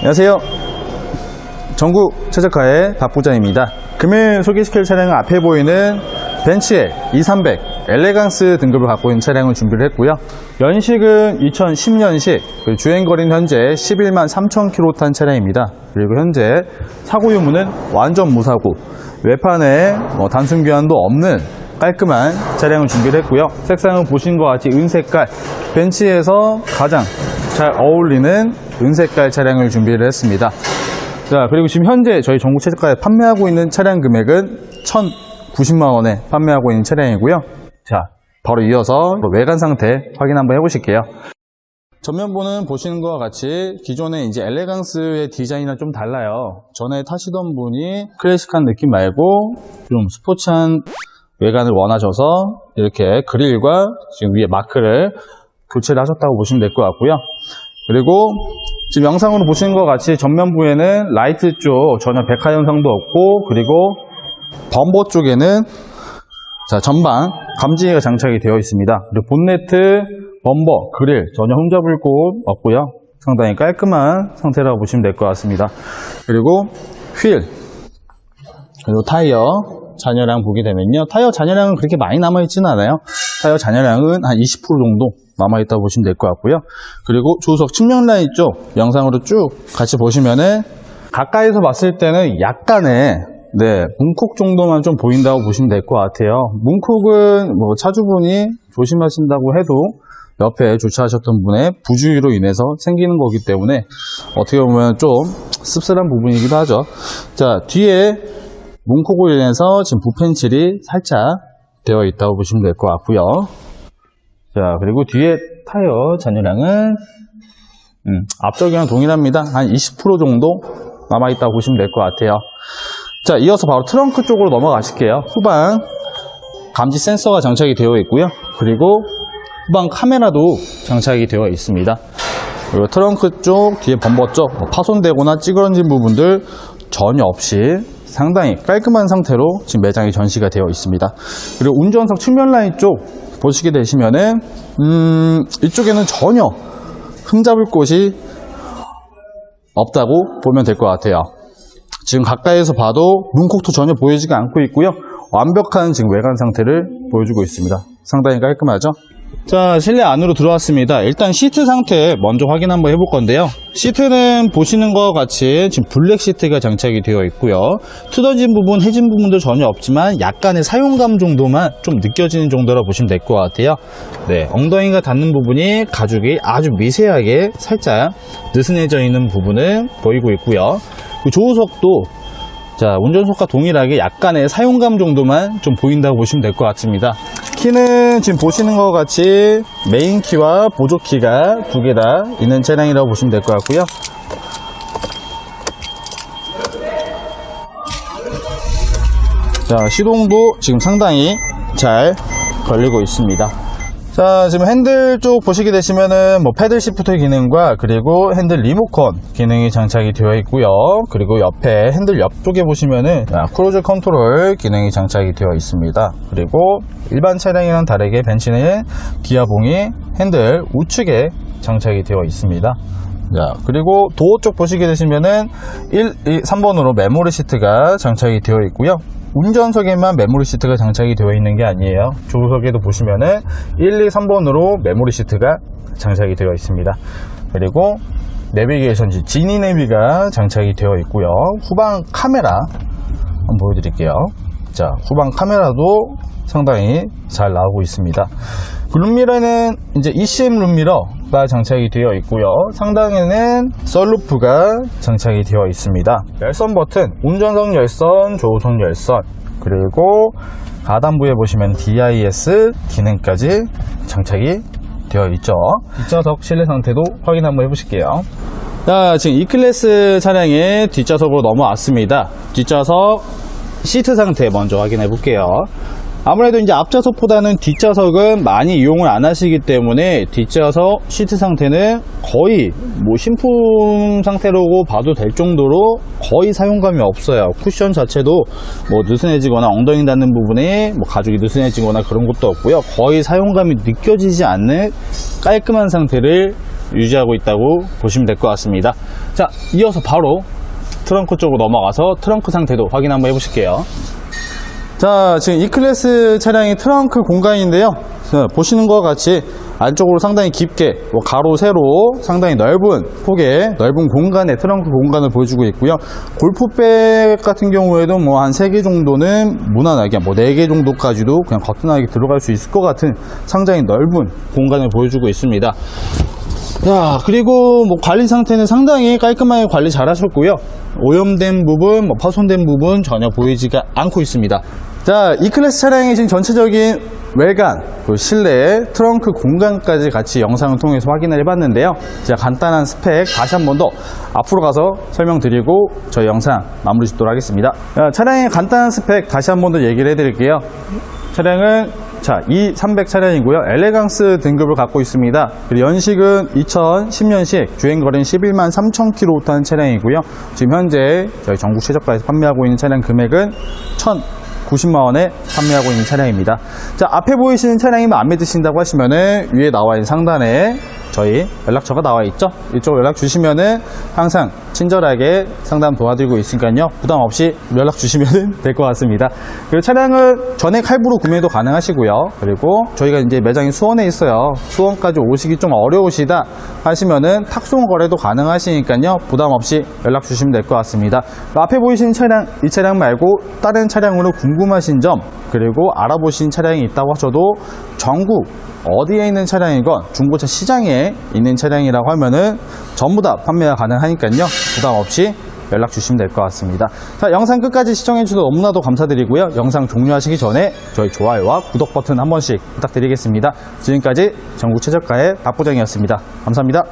안녕하세요. 전국 최저가의 박부장입니다. 금일 소개시킬 차량은 앞에 보이는 벤츠의 2300 엘레강스 등급을 갖고 있는 차량을 준비를 했고요. 연식은 2010년식, 주행거리는 현재 11만 3천 킬로 탄 차량입니다. 그리고 현재 사고 유무는 완전 무사고, 외판에 뭐 단순 교환도 없는 깔끔한 차량을 준비를 했고요. 색상은 보신 것 같이 은색깔, 벤츠에서 가장 잘 어울리는 은색깔 차량을 준비를 했습니다. 자, 그리고 지금 현재 저희 전국 최저가에 판매하고 있는 차량 금액은 1,090만 원에 판매하고 있는 차량이고요. 자, 바로 이어서 외관 상태 확인 한번 해보실게요. 전면부는 보시는 것과 같이 기존의 이제 엘레강스의 디자인이랑 좀 달라요. 전에 타시던 분이 클래식한 느낌 말고 좀 스포츠한 외관을 원하셔서 이렇게 그릴과 지금 위에 마크를 교체를 하셨다고 보시면 될 것 같고요. 그리고 지금 영상으로 보시는 것 같이 전면부에는 라이트 쪽 전혀 백화 현상도 없고 그리고 범버 쪽에는 자 전방 감지기가 장착이 되어 있습니다. 그리고 본네트, 범버, 그릴 전혀 흠잡을 곳 없고요. 상당히 깔끔한 상태라고 보시면 될 것 같습니다. 그리고 휠 그리고 타이어 잔여량 보게 되면요. 타이어 잔여량은 그렇게 많이 남아있지는 않아요. 타이어 잔여량은 한 20% 정도 남아있다고 보시면 될 것 같고요. 그리고 조수석 측면 라인 쪽 영상으로 쭉 같이 보시면은 가까이서 봤을 때는 약간의 네, 문콕 정도만 좀 보인다고 보시면 될 것 같아요. 문콕은 뭐 차주분이 조심하신다고 해도 옆에 주차하셨던 분의 부주의로 인해서 생기는 거기 때문에 어떻게 보면 좀 씁쓸한 부분이기도 하죠. 자, 뒤에 문콕으로 인해서 지금 부펜칠이 살짝 되어 있다고 보시면 될 것 같고요. 자, 그리고 뒤에 타이어 잔여량은 음, 앞쪽이랑 동일합니다. 한 20% 정도 남아있다고 보시면 될 것 같아요. 자, 이어서 바로 트렁크 쪽으로 넘어가실게요. 후방 감지 센서가 장착이 되어 있고요. 그리고 후방 카메라도 장착이 되어 있습니다. 그리고 트렁크 쪽, 뒤에 범버 쪽뭐 파손되거나 찌그러진 부분들 전혀 없이 상당히 깔끔한 상태로 지금 매장에 전시가 되어 있습니다. 그리고 운전석 측면 라인 쪽 보시게 되시면은 음, 이쪽에는 전혀 흠잡을 곳이 없다고 보면 될 것 같아요. 지금 가까이에서 봐도 문콕도 전혀 보이지가 않고 있고요. 완벽한 지금 외관 상태를 보여주고 있습니다. 상당히 깔끔하죠? 자, 실내 안으로 들어왔습니다. 일단 시트 상태 먼저 확인 한번 해볼 건데요. 시트는 보시는 것 같이 지금 블랙 시트가 장착이 되어 있고요. 뜯어진 부분, 해진 부분도 전혀 없지만 약간의 사용감 정도만 좀 느껴지는 정도라 보시면 될 것 같아요. 네, 엉덩이가 닿는 부분이 가죽이 아주 미세하게 살짝 느슨해져 있는 부분은 보이고 있고요. 그 조수석도 자, 운전석과 동일하게 약간의 사용감 정도만 좀 보인다고 보시면 될 것 같습니다. 키는 지금 보시는 것 같이 메인 키와 보조 키가 두 개 다 있는 차량이라고 보시면 될 것 같고요. 자, 시동도 지금 상당히 잘 걸리고 있습니다. 자, 지금 핸들 쪽 보시게 되시면은 뭐 패들 시프트 기능과 그리고 핸들 리모컨 기능이 장착이 되어 있고요. 그리고 옆에 핸들 옆쪽에 보시면은 자, 크루즈 컨트롤 기능이 장착이 되어 있습니다. 그리고 일반 차량이랑 다르게 벤츠는 기아봉이 핸들 우측에 장착이 되어 있습니다. 자, 그리고 도어 쪽 보시게 되시면은 1, 2, 3번으로 메모리 시트가 장착이 되어 있고요. 운전석에만 메모리 시트가 장착이 되어 있는 게 아니에요. 조수석에도 보시면은 1, 2, 3번으로 메모리 시트가 장착이 되어 있습니다. 그리고 내비게이션 지니 내비가 장착이 되어 있고요. 후방 카메라 한번 보여드릴게요. 자, 후방 카메라도 상당히 잘 나오고 있습니다. 그 룸미러는 이제 ECM 룸미러 가 장착이 되어 있고요. 상단에는 썰루프가 장착이 되어 있습니다. 열선 버튼, 운전석 열선, 조우석 열선, 그리고 가단부에 보시면 DIS 기능까지 장착이 되어 있죠. 뒷좌석 실내 상태도 확인 한번 해보실게요. 자, 지금 E클래스 차량의 뒷좌석으로 넘어왔습니다. 뒷좌석 시트 상태 먼저 확인해 볼게요. 아무래도 이제 앞좌석보다는 뒷좌석은 많이 이용을 안 하시기 때문에 뒷좌석 시트 상태는 거의 뭐 신품 상태라고 봐도 될 정도로 거의 사용감이 없어요. 쿠션 자체도 뭐 느슨해지거나 엉덩이 닿는 부분에 뭐 가죽이 느슨해지거나 그런 것도 없고요. 거의 사용감이 느껴지지 않는 깔끔한 상태를 유지하고 있다고 보시면 될 것 같습니다. 자, 이어서 바로 트렁크 쪽으로 넘어가서 트렁크 상태도 확인 한번 해보실게요. 자, 지금 E클래스 차량의 트렁크 공간인데요. 자, 보시는 것과 같이 안쪽으로 상당히 깊게, 뭐 가로, 세로 상당히 넓은 폭의 넓은 공간의 트렁크 공간을 보여주고 있고요. 골프백 같은 경우에도 뭐 한 3개 정도는 무난하게, 뭐 4개 정도까지도 그냥 거뜬하게 들어갈 수 있을 것 같은 상당히 넓은 공간을 보여주고 있습니다. 자, 그리고 뭐 관리 상태는 상당히 깔끔하게 관리 잘 하셨고요. 오염된 부분, 뭐 파손된 부분 전혀 보이지가 않고 있습니다. 자, 이 클래스 차량의 지금 전체적인 외관, 그 실내, 트렁크 공간까지 같이 영상을 통해서 확인을 해봤는데요. 제가 간단한 스펙 다시 한 번 더 앞으로 가서 설명드리고 저희 영상 마무리 짓도록 하겠습니다. 자, 차량의 간단한 스펙 다시 한 번 더 얘기를 해드릴게요. 차량은 자, 이300 차량이고요. 엘레강스 등급을 갖고 있습니다. 그리고 연식은 2010년식 주행거리는 11만 3천 킬로 타는 차량이고요. 지금 현재 저희 전국 최저가에서 판매하고 있는 차량 금액은 1,090만 원에 판매하고 있는 차량입니다. 자, 앞에 보이시는 차량이 마음에 드신다고 하시면은 위에 나와 있는 상단에 저희 연락처가 나와 있죠. 이쪽 연락 주시면은 항상 친절하게 상담 도와드리고 있으니까요. 부담 없이 연락 주시면 될 것 같습니다. 그리고 차량을 전액 할부로 구매도 가능하시고요. 그리고 저희가 이제 매장이 수원에 있어요. 수원까지 오시기 좀 어려우시다 하시면은 탁송 거래도 가능하시니까요. 부담 없이 연락 주시면 될 것 같습니다. 앞에 보이시는 차량, 이 차량 말고 다른 차량으로 궁금하신 점 그리고 알아보신 차량이 있다고 하셔도 전국 어디에 있는 차량이건 중고차 시장 에 있는 차량이라고 하면은 전부 다 판매가 가능하니까요. 부담 없이 연락 주시면 될 것 같습니다. 자, 영상 끝까지 시청해 주셔서 너무나도 감사드리고요. 영상 종료하시기 전에 저희 좋아요와 구독 버튼 한 번씩 부탁드리겠습니다. 지금까지 전국 최저가의 박보정이었습니다. 감사합니다.